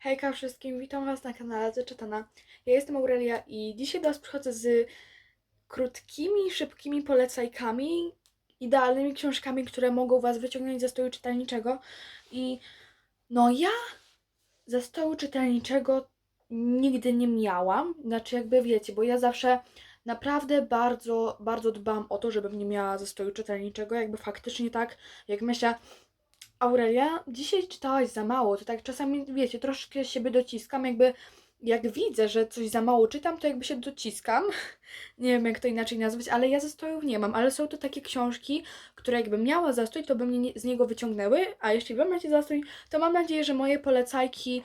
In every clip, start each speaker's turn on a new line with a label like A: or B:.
A: Hejka wszystkim, witam Was na kanale Zaczytana. Ja jestem Aurelia i dzisiaj do Was przychodzę z krótkimi, szybkimi polecajkami, idealnymi książkami, które mogą Was wyciągnąć ze stołu czytelniczego. I no ja ze stołu czytelniczego nigdy nie miałam, znaczy jakby wiecie, bo ja zawsze naprawdę bardzo, bardzo dbam o to, żebym nie miała ze stołu czytelniczego, jakby faktycznie tak, jak myślę, Aurelia, dzisiaj czytałaś za mało, to tak czasami, wiecie, troszkę siebie dociskam, jakby jak widzę, że coś za mało czytam, to jakby się dociskam. Nie wiem, jak to inaczej nazwać, ale ja zastojów nie mam, ale są to takie książki, które jakbym miała zastój, to by mnie nie- z niego wyciągnęły, a jeśli wy macie zastój, to mam nadzieję, że moje polecajki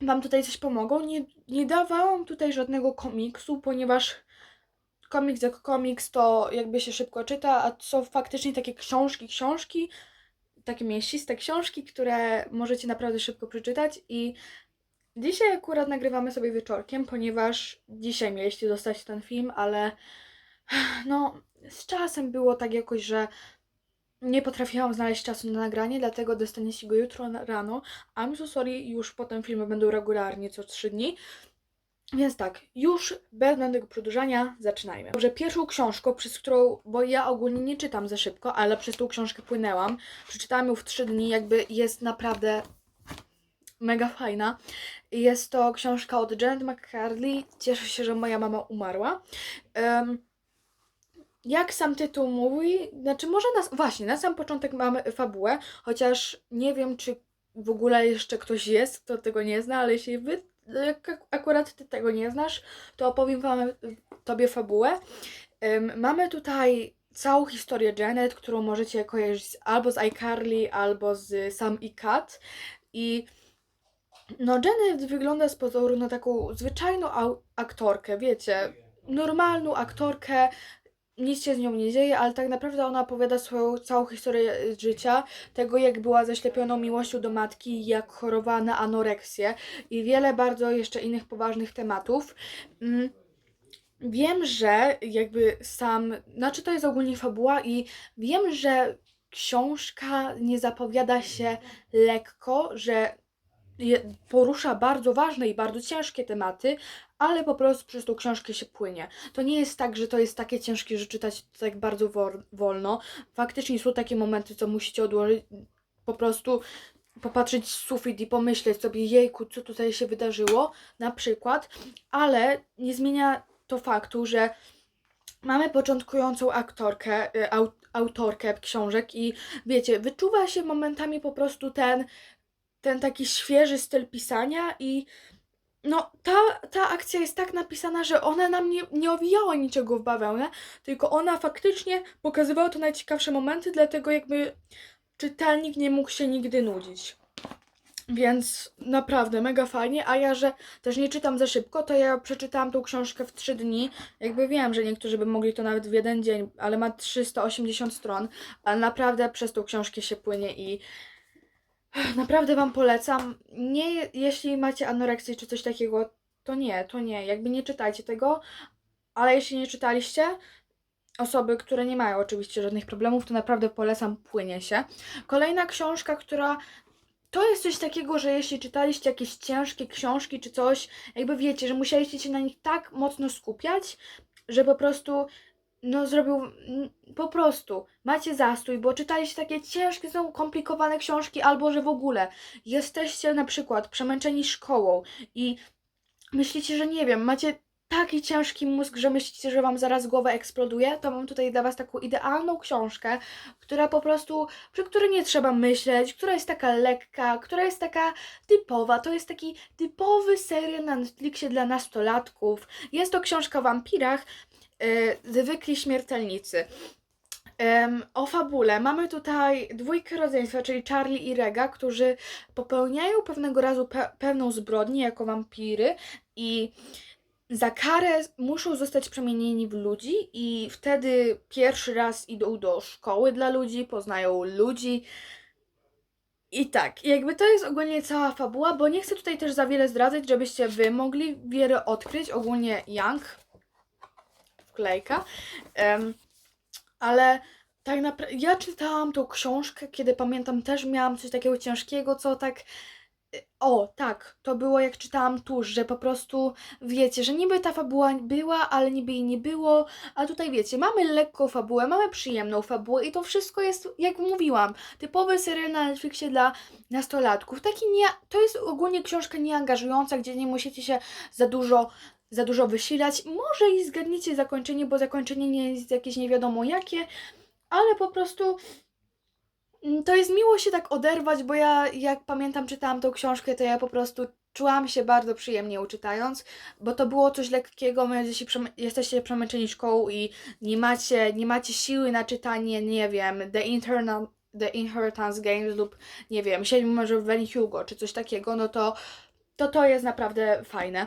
A: Wam tutaj coś pomogą. Nie, nie dawałam tutaj żadnego komiksu, ponieważ komiks jak komiks to jakby się szybko czyta, a są faktycznie takie książki, książki, takie mięsiste książki, które możecie naprawdę szybko przeczytać i dzisiaj akurat nagrywamy sobie wieczorkiem, ponieważ dzisiaj mieliście dostać ten film, ale no z czasem było tak jakoś, że nie potrafiłam znaleźć czasu na nagranie, dlatego dostaniecie go jutro rano. I'm so sorry, już potem filmy będą regularnie co 3 dni. Więc tak, już bez zbędnego przedłużania zaczynajmy. Dobrze, pierwszą książką, przez którą, bo ja ogólnie nie czytam za szybko, ale przez tą książkę płynęłam. Przeczytałam ją w 3 dni, jakby jest naprawdę mega fajna. Jest to książka od Janet McCarthy. Cieszę się, że moja mama umarła. Em, jak sam tytuł mówi, znaczy może nas, właśnie, na sam początek mamy fabułę, chociaż nie wiem, czy w ogóle jeszcze ktoś jest, kto tego nie zna, ale jeśli wy jak ak- akurat ty tego nie znasz, to opowiem wam tobie fabułę. Em, mamy tutaj całą historię Janet, którą możecie kojarzyć albo z iCarly, albo z Sam i Kat. I no Janet wygląda z pozoru na taką zwyczajną aktorkę, wiecie, normalną aktorkę, nic się z nią nie dzieje, ale tak naprawdę ona opowiada swoją całą historię e, życia, tego jak była zaślepioną miłością do matki, jak chorowała na anoreksję i wiele bardzo jeszcze innych poważnych tematów. Mm, Wiem, że jakby sam, znaczy to jest ogólnie fabuła i wiem, że książka nie zapowiada się lekko, że porusza bardzo ważne i bardzo ciężkie tematy, ale po prostu przez tą książkę się płynie. To nie jest tak, że to jest takie ciężkie, że czytać tak bardzo wolno. Faktycznie są takie momenty, co musicie odłożyć, po prostu popatrzeć w sufit i pomyśleć sobie, jejku, co tutaj się wydarzyło, na przykład, ale nie zmienia to faktu, że mamy początkującą aktorkę, y, au, autorkę książek i wiecie, wyczuwa się momentami po prostu ten, ten taki świeży styl pisania i no, ta, ta akcja jest tak napisana, że ona nam nie, nie owijała niczego w bawełnę, tylko ona faktycznie pokazywała to najciekawsze momenty, dlatego jakby czytelnik nie mógł się nigdy nudzić. Więc naprawdę mega fajnie, a ja, że też nie czytam za szybko, to ja przeczytałam tą książkę w 3 dni. Jakby wiem, że niektórzy by mogli to nawet w jeden dzień, ale ma 380 stron, ale naprawdę przez tą książkę się płynie i Naprawdę Wam polecam. Nie, jeśli macie anoreksję czy coś takiego, to nie, to nie. Jakby nie czytajcie tego, ale jeśli nie czytaliście, osoby, które nie mają oczywiście żadnych problemów, to naprawdę polecam, płynie się. Kolejna książka, która to jest coś takiego, że jeśli czytaliście jakieś ciężkie książki czy coś, jakby wiecie, że musieliście się na nich tak mocno skupiać, że po prostu no zrobił mm, po prostu macie zastój, bo czytaliście takie ciężkie, są komplikowane książki, albo że w ogóle jesteście na przykład przemęczeni szkołą i myślicie, że nie wiem, macie taki ciężki mózg, że myślicie, że wam zaraz głowa eksploduje, to mam tutaj dla was taką idealną książkę, która po prostu, przy której nie trzeba myśleć, która jest taka lekka, która jest taka typowa. To jest taki typowy serial na Netflixie dla nastolatków. Jest to książka o wampirach, Zwykli Śmiertelnicy. O fabule. Mamy tutaj dwójkę rodzeństwa, czyli Charlie i Rega, którzy popełniają pewnego razu pe pewną zbrodnię jako wampiry i za karę muszą zostać przemienieni w ludzi i wtedy pierwszy raz idą do szkoły dla ludzi, poznają ludzi. I tak, jakby to jest ogólnie cała fabuła, bo nie chcę tutaj też za wiele zdradzać, żebyście wy mogli wiele odkryć, ogólnie Young, wklejka. Em, ale tak naprawdę ja czytałam tą książkę, kiedy pamiętam też miałam coś takiego ciężkiego, co tak O, tak, to było jak czytałam tuż, że po prostu wiecie, że niby ta fabuła była, ale niby jej nie było, a tutaj wiecie, mamy lekką fabułę, mamy przyjemną fabułę i to wszystko jest, jak mówiłam, typowy serial na Netflixie dla nastolatków. Taki nie, to jest ogólnie książka nieangażująca, gdzie nie musicie się za dużo za dużo wysilać. Może i zgadniecie zakończenie, bo zakończenie nie jest jakieś nie wiadomo jakie, ale po prostu Mm, To jest miło się tak oderwać, bo ja jak pamiętam czytałam tą książkę, to ja po prostu czułam się bardzo przyjemnie ją czytając, bo to było coś lekkiego, jeśli jesteście przemęczeni szkołą i nie macie, nie macie siły na czytanie, nie wiem, The, Internal, The Inheritance Games lub nie wiem, Siedmiu Mężów Hugo czy coś takiego, no to to to jest naprawdę fajne.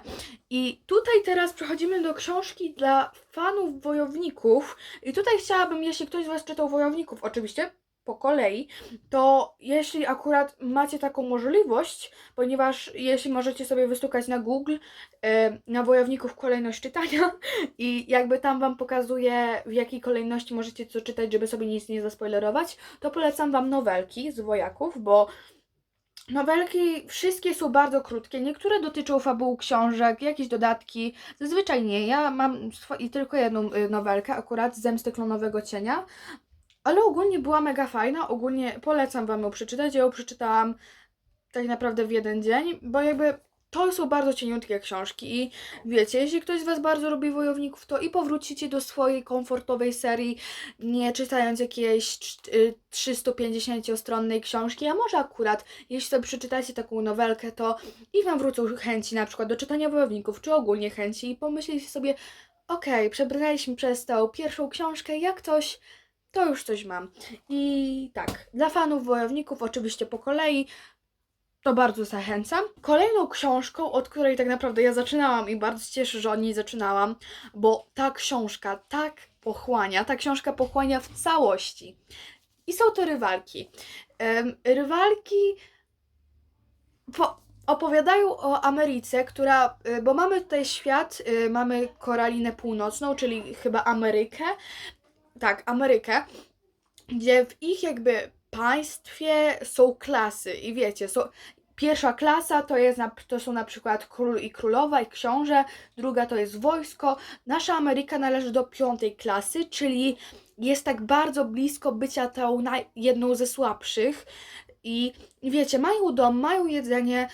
A: I tutaj teraz przechodzimy do książki dla fanów wojowników. I tutaj chciałabym, jeśli ktoś z Was czytał wojowników, oczywiście po kolei, to jeśli akurat macie taką możliwość, ponieważ jeśli możecie sobie wystukać na Google e, na wojowników kolejność czytania i jakby tam Wam pokazuje w jakiej kolejności możecie co czytać, żeby sobie nic nie zaspoilerować, to polecam Wam nowelki z wojaków, bo Nowelki wszystkie są bardzo krótkie. Niektóre dotyczą fabuł książek, jakieś dodatki. Zazwyczaj nie. Ja mam i tylko jedną y, nowelkę, akurat Zemsty Klonowego Cienia. Ale ogólnie była mega fajna. Ogólnie polecam Wam ją przeczytać. Ja ją przeczytałam tak naprawdę w jeden dzień, bo jakby to są bardzo cieniutkie książki i wiecie, jeśli ktoś z Was bardzo lubi wojowników, to i powrócicie do swojej komfortowej serii, nie czytając jakiejś czt- y, 350-stronnej książki, a może akurat, jeśli sobie przeczytacie taką nowelkę, to i Wam wrócą chęci na przykład do czytania wojowników, czy ogólnie chęci i pomyślicie sobie, okej, przebrnęliśmy przez tą pierwszą książkę, jak coś, to już coś mam. I tak, dla fanów wojowników oczywiście po kolei, to bardzo zachęcam. Kolejną książką, od której tak naprawdę ja zaczynałam i bardzo się cieszę, że od niej zaczynałam, bo ta książka tak pochłania, ta książka pochłania w całości. I są to rywalki. Rywalki po, opowiadają o Ameryce, która, y, bo mamy tutaj świat, y, mamy Koralinę Północną, czyli chyba Amerykę, tak, Amerykę, gdzie w ich jakby państwie są klasy i wiecie, są, pierwsza klasa to, jest to są na przykład król i królowa i książę, druga to jest wojsko. Nasza Ameryka należy do piątej klasy, czyli jest tak bardzo blisko bycia tą jedną ze słabszych i wiecie, mają dom, mają jedzenie,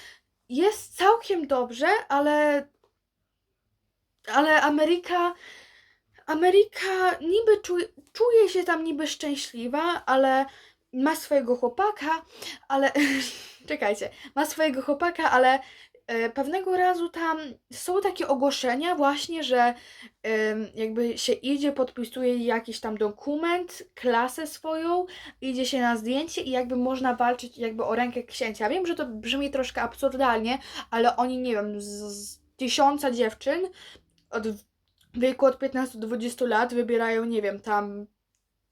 A: jest całkiem dobrze, ale ale Ameryka Ameryka niby czuje, czuje się tam niby szczęśliwa, ale ma swojego chłopaka, ale czekajcie, ma swojego chłopaka, ale e, pewnego razu tam są takie ogłoszenia właśnie, że jakby się idzie, podpisuje jakiś tam dokument, klasę swoją, idzie się na zdjęcie i jakby można walczyć jakby o rękę księcia. Wiem, że to brzmi troszkę absurdalnie, ale oni, nie wiem, z, z tysiąca dziewczyn od wieku od 15 do 20 lat wybierają, nie wiem, tam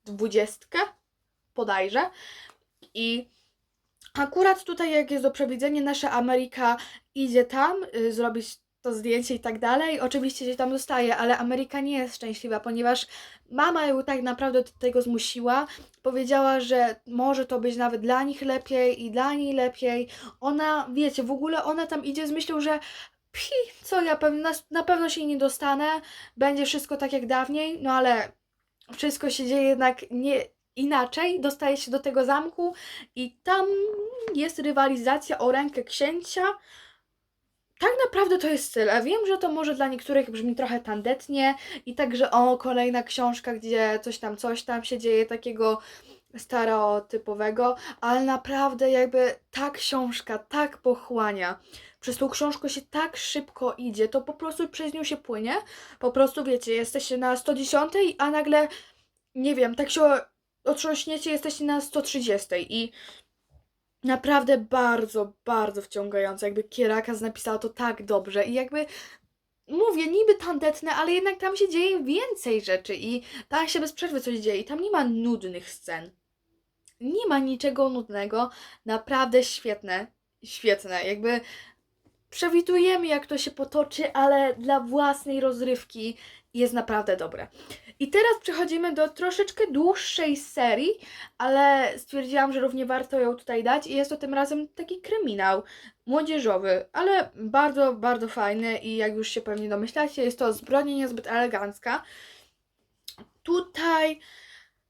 A: dwudziestkę, podajże. I akurat tutaj, jak jest do przewidzenia, nasza Ameryka idzie tam y, zrobić to zdjęcie i tak dalej. Oczywiście się tam dostaje, ale Ameryka nie jest szczęśliwa, ponieważ mama ją tak naprawdę do tego zmusiła. Powiedziała, że może to być nawet dla nich lepiej i dla niej lepiej. Ona, wiecie, w ogóle ona tam idzie z myślą, że pi, co ja pewnie, na, na pewno się nie dostanę, będzie wszystko tak jak dawniej, no ale wszystko się dzieje jednak nie inaczej, dostaje się do tego zamku i tam jest rywalizacja o rękę księcia. Tak naprawdę to jest tyle. Wiem, że to może dla niektórych brzmi trochę tandetnie i także o, kolejna książka, gdzie coś tam, coś tam się dzieje takiego stereotypowego, ale naprawdę jakby ta książka tak pochłania. Przez tą książkę się tak szybko idzie, to po prostu przez nią się płynie. Po prostu wiecie, jesteście na 110, a nagle, nie wiem, tak się otrząśniecie, jesteście na 130 i naprawdę bardzo, bardzo wciągające. Jakby Kierakas napisała to tak dobrze i jakby mówię, niby tandetne, ale jednak tam się dzieje więcej rzeczy i tam się bez przerwy coś dzieje i tam nie ma nudnych scen. Nie ma niczego nudnego, naprawdę świetne, świetne, jakby przewidujemy jak to się potoczy, ale dla własnej rozrywki jest naprawdę dobre. I teraz przechodzimy do troszeczkę dłuższej serii, ale stwierdziłam, że równie warto ją tutaj dać i jest to tym razem taki kryminał. młodzieżowy, ale bardzo, bardzo fajny i jak już się pewnie domyślacie, jest to zbrodnia niezbyt elegancka. Tutaj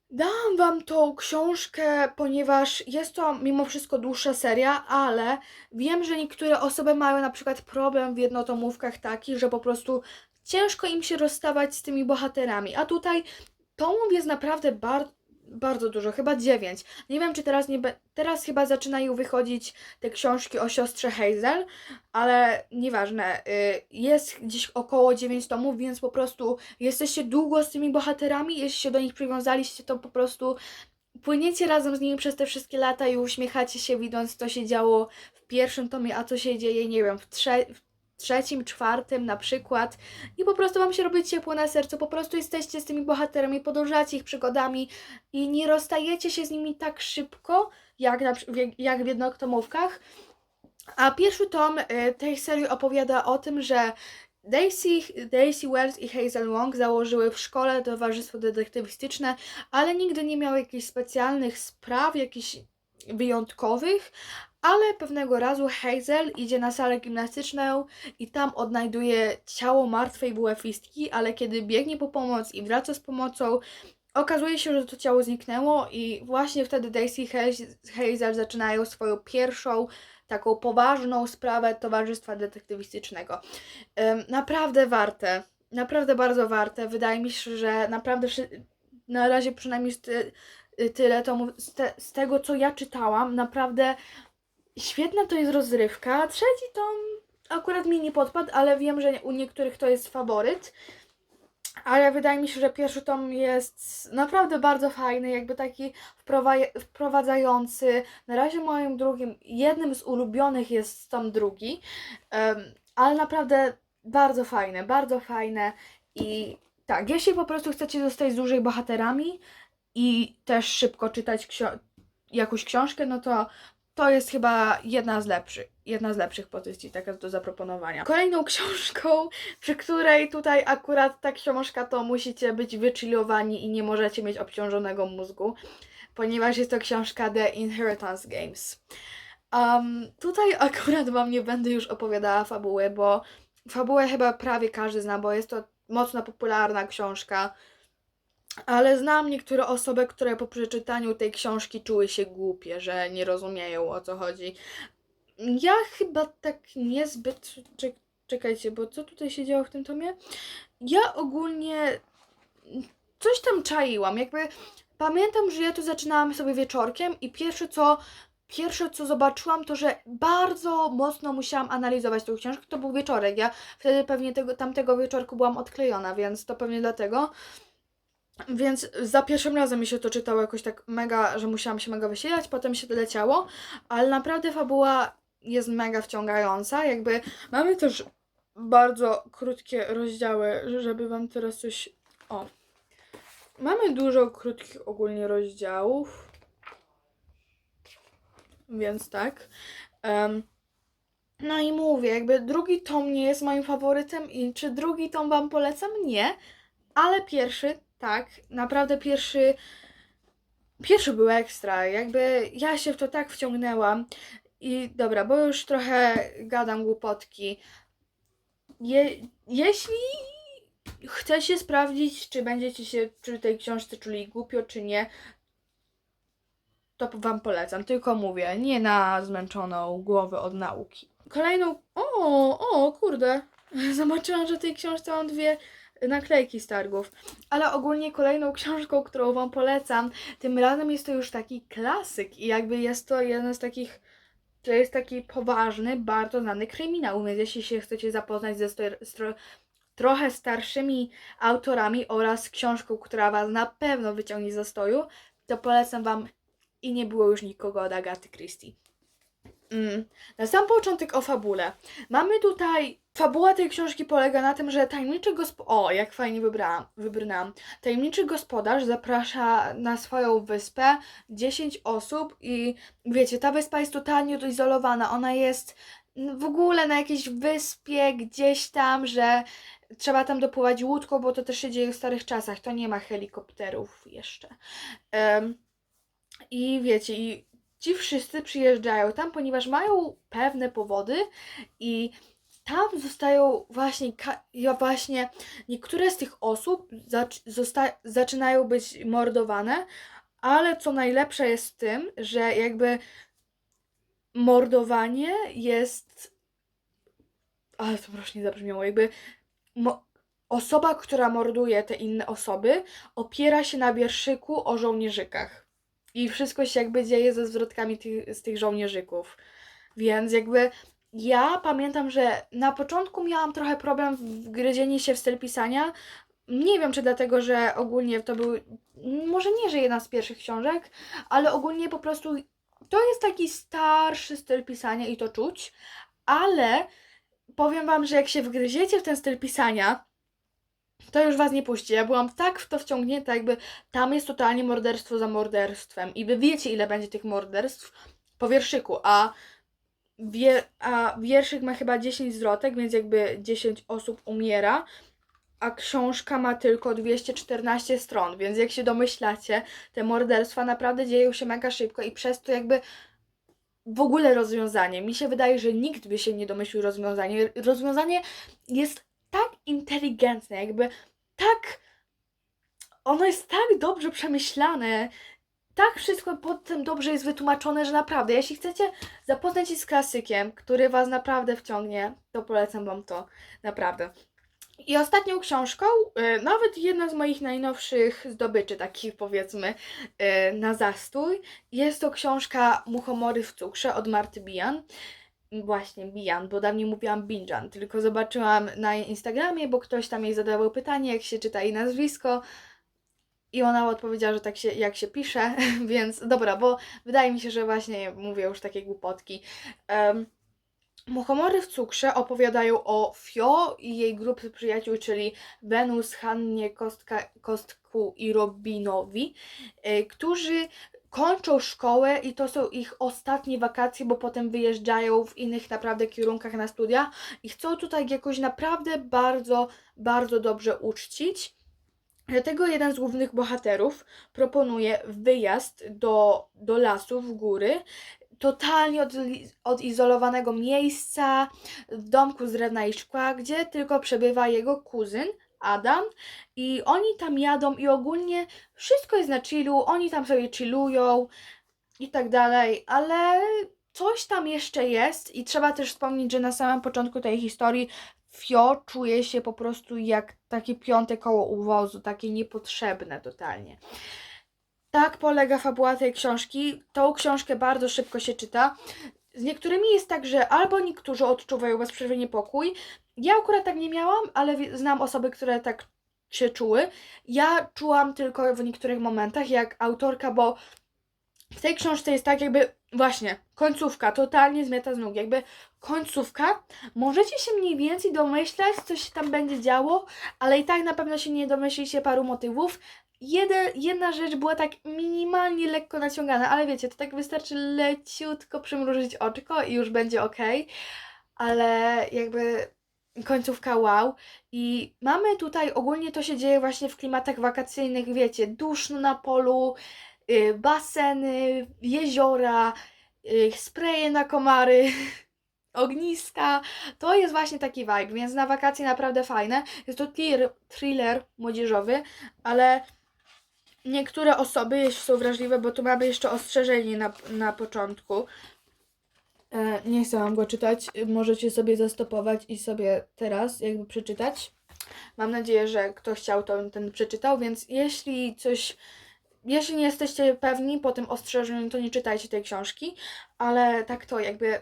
A: dałam wam tą książkę, ponieważ jest to mimo wszystko dłuższa seria, ale wiem, że niektóre osoby mają na przykład problem w jednotomówkach taki, że po prostu ciężko im się rozstawać z tymi bohaterami, a tutaj tomów jest naprawdę bardzo bardzo dużo, chyba dziewięć. Nie wiem, czy teraz nie teraz chyba zaczynają wychodzić te książki o siostrze Hazel, ale nieważne. y, Jest gdzieś około 9 tomów, więc po prostu jesteście długo z tymi bohaterami, jeśli się do nich przywiązaliście, to po prostu płyniecie razem z nimi przez te wszystkie lata i uśmiechacie się, widząc, co się działo w pierwszym tomie, a co się dzieje, nie wiem, w, w trzecim, czwartym na przykład. I po prostu Wam się robi ciepło na sercu, po prostu jesteście z tymi bohaterami, podążacie ich przygodami i nie rozstajecie się z nimi tak szybko, jak, na, jak w jednotomówkach. A pierwszy tom y, tej serii opowiada o tym, że Daisy, Daisy Wells i Hazel Wong założyły w szkole towarzystwo detektywistyczne, ale nigdy nie miały jakichś specjalnych spraw, jakichś wyjątkowych, ale pewnego razu Hazel idzie na salę gimnastyczną i tam odnajduje ciało martwej bułewistki, ale kiedy biegnie po pomoc i wraca z pomocą, okazuje się, że to ciało zniknęło i właśnie wtedy Daisy i Haz- Hazel zaczynają swoją pierwszą taką poważną sprawę towarzystwa detektywistycznego. Naprawdę warte, naprawdę bardzo warte. Wydaje mi się, że naprawdę na razie przynajmniej y, tyle z, te, z tego co ja czytałam, naprawdę świetna to jest rozrywka. Trzeci tom akurat mi nie podpadł, ale wiem, że u niektórych to jest faworyt. Ale wydaje mi się, że pierwszy tom jest naprawdę bardzo fajny, jakby taki wprowa- wprowadzający. Na razie moim drugim, jednym z ulubionych jest tom drugi, ale naprawdę bardzo fajne, bardzo fajne. I tak, jeśli po prostu chcecie zostać dłużej bohaterami i też szybko czytać ksio- jakąś książkę, no to to jest chyba jedna z lepszych, jedna z lepszych pozycji, taka do zaproponowania. Kolejną książką, przy której tutaj akurat ta książka to musicie być wychillowani i nie możecie mieć obciążonego mózgu, ponieważ jest to książka The Inheritance Games. Um, tutaj akurat Wam nie będę już opowiadała fabuły, bo fabułę chyba prawie każdy zna, bo jest to mocno popularna książka. Ale znam niektóre osoby, które po przeczytaniu tej książki czuły się głupie, że nie rozumieją o co chodzi. Ja chyba tak niezbyt. Czek- czekajcie, bo co tutaj się działo w tym tomie? Ja ogólnie coś tam czaiłam. Jakby pamiętam, że ja tu zaczynałam sobie wieczorkiem i pierwsze co. Pierwsze co zobaczyłam, to że bardzo mocno musiałam analizować tą książkę. To był wieczorek. Ja wtedy pewnie tego, tamtego wieczorku byłam odklejona, więc to pewnie dlatego. Więc za pierwszym razem mi się to czytało jakoś tak mega, że musiałam się mega wysilać, potem się leciało, ale naprawdę fabuła jest mega wciągająca. Jakby mamy też bardzo krótkie rozdziały, żeby wam teraz coś. O. Mamy dużo krótkich ogólnie rozdziałów. Więc tak. Em, no i mówię, jakby drugi tom nie jest moim faworytem i czy drugi tom wam polecam? Nie. Ale pierwszy, tak, naprawdę pierwszy. Pierwszy był ekstra, jakby ja się w to tak wciągnęłam. I dobra, bo już trochę gadam głupotki. Je, jeśli chcecie sprawdzić, czy będziecie się przy tej książce czuli głupio, czy nie, to wam polecam. Tylko mówię, nie na zmęczoną głowę od nauki. Kolejną. O, o, kurde. Zobaczyłam, że w tej książce mam dwie naklejki z targów. Ale ogólnie kolejną książką, którą Wam polecam, tym razem jest to już taki klasyk i jakby jest to jeden z takich, to jest taki poważny, bardzo znany kryminał, więc jeśli się chcecie zapoznać ze trochę starszymi autorami oraz książką, która Was na pewno wyciągnie ze stoju, to polecam Wam i nie było już nikogo od Agaty Christie. Mm. Na sam początek o fabule. Mamy tutaj. Fabuła tej książki polega na tym, że tajemniczy gospodarz. O, jak fajnie wybrałam, wybrnęłam. Tajemniczy gospodarz zaprasza na swoją wyspę 10 osób i wiecie, ta wyspa jest totalnie odizolowana. Ona jest w ogóle na jakiejś wyspie gdzieś tam, że trzeba tam dopływać łódką, bo to też się dzieje w starych czasach. To nie ma helikopterów jeszcze. Em, I wiecie, i ci wszyscy przyjeżdżają tam, ponieważ mają pewne powody i tam zostają właśnie, ja właśnie niektóre z tych osób zaczynają być mordowane, ale co najlepsze jest w tym, że jakby mordowanie jest. Ale to proszę nie zabrzmiało, jakby osoba, która morduje te inne osoby, opiera się na wierszyku o żołnierzykach. I wszystko się jakby dzieje ze zwrotkami z tych żołnierzyków. Więc jakby ja pamiętam, że na początku miałam trochę problem w gryzieniu się w styl pisania. Nie wiem, czy dlatego, że ogólnie to był, może nie, że jedna z pierwszych książek, ale ogólnie po prostu to jest taki starszy styl pisania i to czuć, ale powiem wam, że jak się wgryziecie w ten styl pisania, to już was nie puści. Ja byłam tak w to wciągnięta, jakby tam jest totalnie morderstwo za morderstwem i wy wiecie, ile będzie tych morderstw po wierszyku, a, wie, a wierszyk ma chyba 10 zwrotek, więc jakby 10 osób umiera, a książka ma tylko 214 stron, więc jak się domyślacie, te morderstwa naprawdę dzieją się mega szybko i przez to jakby w ogóle rozwiązanie. Mi się wydaje, że nikt by się nie domyślił rozwiązania. Rozwiązanie jest tak inteligentne, jakby tak. Ono jest tak dobrze przemyślane, tak wszystko potem dobrze jest wytłumaczone, że naprawdę, jeśli chcecie zapoznać się z klasykiem, który Was naprawdę wciągnie, to polecam Wam to. Naprawdę. I ostatnią książką, y, nawet jedna z moich najnowszych zdobyczy, takich powiedzmy, y, na zastój, jest to książka Muchomory w cukrze od Marty Bijan. Właśnie Bijan, bo dawniej mówiłam Binjan, tylko zobaczyłam na Instagramie, bo ktoś tam jej zadawał pytanie, jak się czyta jej nazwisko. I ona odpowiedziała, że tak się, jak się pisze, więc dobra, bo wydaje mi się, że właśnie mówię już takie głupotki. Um, Muchomory w cukrze opowiadają o Fio i jej grupie przyjaciół, czyli Wenus, Hannie, Kostka, Kostku i Robinowi, y, którzy kończą szkołę i to są ich ostatnie wakacje, bo potem wyjeżdżają w innych naprawdę kierunkach na studia i chcą tutaj jakoś naprawdę bardzo, bardzo dobrze uczcić. Dlatego jeden z głównych bohaterów proponuje wyjazd do, do lasu w góry, totalnie od, odizolowanego miejsca, w domku z drewna i szkła, gdzie tylko przebywa jego kuzyn Adam i oni tam jadą i ogólnie wszystko jest na chillu, oni tam sobie chillują i tak dalej, ale coś tam jeszcze jest i trzeba też wspomnieć, że na samym początku tej historii Fio czuje się po prostu jak takie piąte koło uwozu, takie niepotrzebne totalnie. Tak polega fabuła tej książki. Tą książkę bardzo szybko się czyta. Z niektórymi jest tak, że albo niektórzy odczuwają bez przerwy niepokój. Ja akurat tak nie miałam, ale znam osoby, które tak się czuły. Ja czułam tylko w niektórych momentach, jak autorka, bo w tej książce jest tak jakby, właśnie, końcówka, totalnie zmiata z nóg, jakby końcówka, możecie się mniej więcej domyślać, co się tam będzie działo, ale i tak na pewno się nie domyślicie paru motywów. Jeden, jedna rzecz była tak minimalnie lekko naciągana, ale wiecie, to tak wystarczy leciutko przymrużyć oczko i już będzie ok, ale jakby końcówka wow. I mamy tutaj, ogólnie to się dzieje właśnie w klimatach wakacyjnych, wiecie, duszno na polu, y, baseny, jeziora, y, spreje na komary, ogniska. To jest właśnie taki vibe, więc na wakacje naprawdę fajne. Jest to tir, thriller młodzieżowy, ale niektóre osoby, jeśli są wrażliwe, bo tu mamy jeszcze ostrzeżenie na, na początku. E, nie chcę wam go czytać. Możecie sobie zastopować i sobie teraz jakby przeczytać. Mam nadzieję, że kto chciał, to ten przeczytał, więc jeśli coś. Jeśli nie jesteście pewni po tym ostrzeżeniu, to nie czytajcie tej książki, ale tak to jakby.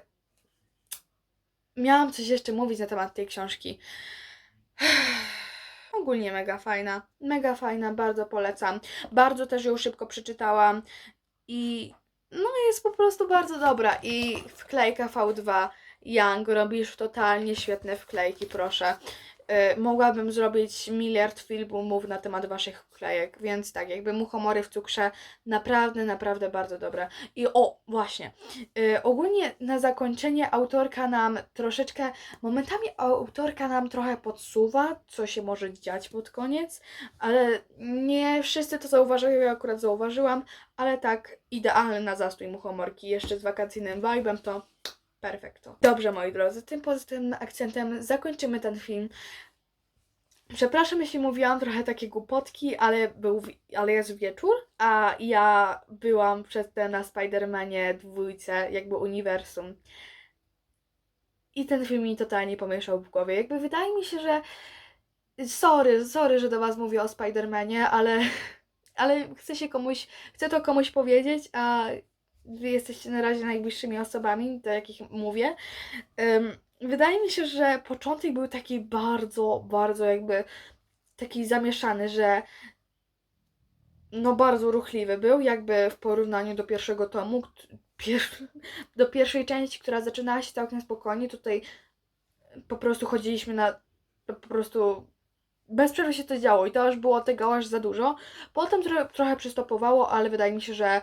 A: Miałam coś jeszcze mówić na temat tej książki. Ogólnie mega fajna. Mega fajna, bardzo polecam. Bardzo też ją szybko przeczytałam i no jest po prostu bardzo dobra. I wklejka V2 Young, robisz totalnie świetne wklejki, proszę. Y, mogłabym zrobić miliard filmów na temat waszych klejek, więc tak, jakby muchomory w cukrze naprawdę, naprawdę bardzo dobre. I o, właśnie, y, ogólnie na zakończenie autorka nam troszeczkę, momentami autorka nam trochę podsuwa, co się może dziać pod koniec, ale nie wszyscy to zauważają, ja akurat zauważyłam, ale tak idealny na zastój muchomorki, jeszcze z wakacyjnym vibe'em, to perfekto. Dobrze, moi drodzy, tym pozytywnym akcentem zakończymy ten film. Przepraszam, jeśli mówiłam trochę takie głupotki, ale, był, ale jest wieczór, a ja byłam przedtem na Spider-Manie dwójce, jakby uniwersum. I ten film mi totalnie pomieszał w głowie. Jakby wydaje mi się, że. Sorry, sorry, że do Was mówię o Spider-Manie, ale, ale chcę się komuś. Chcę to komuś powiedzieć, a Wy jesteście na razie najbliższymi osobami, do jakich mówię. Wydaje mi się, że początek był taki bardzo, bardzo jakby taki zamieszany, że no bardzo ruchliwy był, jakby w porównaniu do pierwszego tomu, pier... do pierwszej części, która zaczynała się całkiem spokojnie, tutaj po prostu chodziliśmy na po prostu bez przerwy się to działo i to już było tego aż za dużo. Potem trochę, trochę przystopowało, ale wydaje mi się, że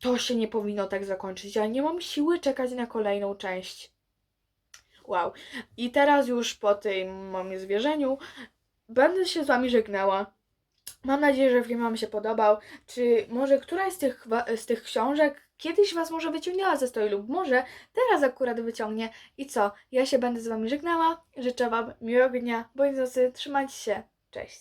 A: to się nie powinno tak zakończyć. Ja nie mam siły czekać na kolejną część. Wow. I teraz już po tym moim zwierzeniu będę się z Wami żegnała. Mam nadzieję, że film Wam się podobał. Czy może któraś z tych, z tych książek kiedyś Was może wyciągnęła ze stoi lub może teraz akurat wyciągnie. I co? Ja się będę z Wami żegnała. Życzę Wam miłego dnia. Bądź nocy. Trzymajcie się. Cześć.